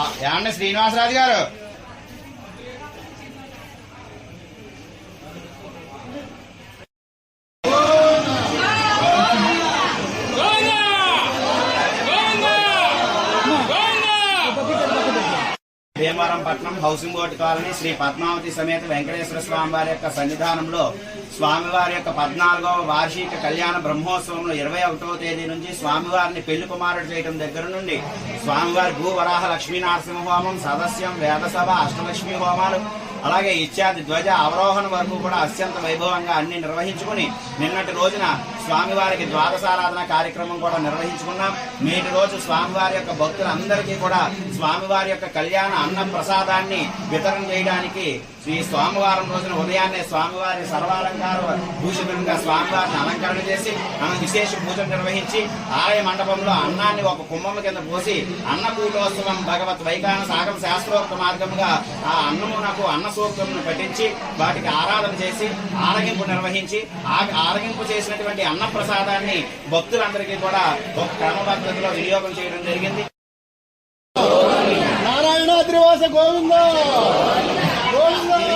ఏమండి శ్రీనివాసరాజు గారు. భీమవరం పట్నం housing board colony Sri Padmavathi సమేత వెంకటేశ్వర స్వామి వారి యొక్క సన్నిధానంలో స్వామివారి యొక్క పద్నాలుగవ వార్షిక కళ్యాణ బ్రహ్మోత్సవంలో ఇరవై ఒకటవ తేదీ నుంచి స్వామివారిని పెళ్ళి కుమారుడు చేయడం దగ్గర నుండి స్వామివారి భూవరాహ లక్ష్మీ నరసింహ హోమం సదస్యం వేదసభ అష్టలక్ష్మి హోమాలు అలాగే ఇత్యాది ధ్వజ అవరోహణ వరకు కూడా అత్యంత వైభవంగా అన్ని నిర్వహించుకుని నిన్నటి రోజున స్వామివారికి ద్వాదశారాధన కార్యక్రమం కూడా నిర్వహించుకున్నాం. నేటి రోజు స్వామివారి యొక్క భక్తులందరికీ కూడా స్వామివారి యొక్క కళ్యాణ అన్న ప్రసాదాన్ని వితరణ చేయడానికి ఈ స్వామివారం రోజున ఉదయాన్నే స్వామివారి సర్వాలంకార భూషితంగా స్వామివారిని అలంకరణ చేసి మనం విశేష పూజలు నిర్వహించి ఆలయ మండపంలో అన్నాన్ని ఒక కుంభం కింద పోసి అన్నకూటోత్సవం భగవత్ వైకాన సాగం శాస్త్రోక్త మార్గముగా ఆ అన్నమునకు అన్న సూక్తమును పఠించి వాటికి ఆరాధన చేసి ఆరగింపు నిర్వహించి ఆ ఆరగింపు చేసినటువంటి అన్న ప్రసాదాన్ని భక్తులందరికీ కూడా ఒక క్రమపద్ధతిలో వినియోగం చేయడం జరిగింది. నారాయణ త్రివాస గోవిందో!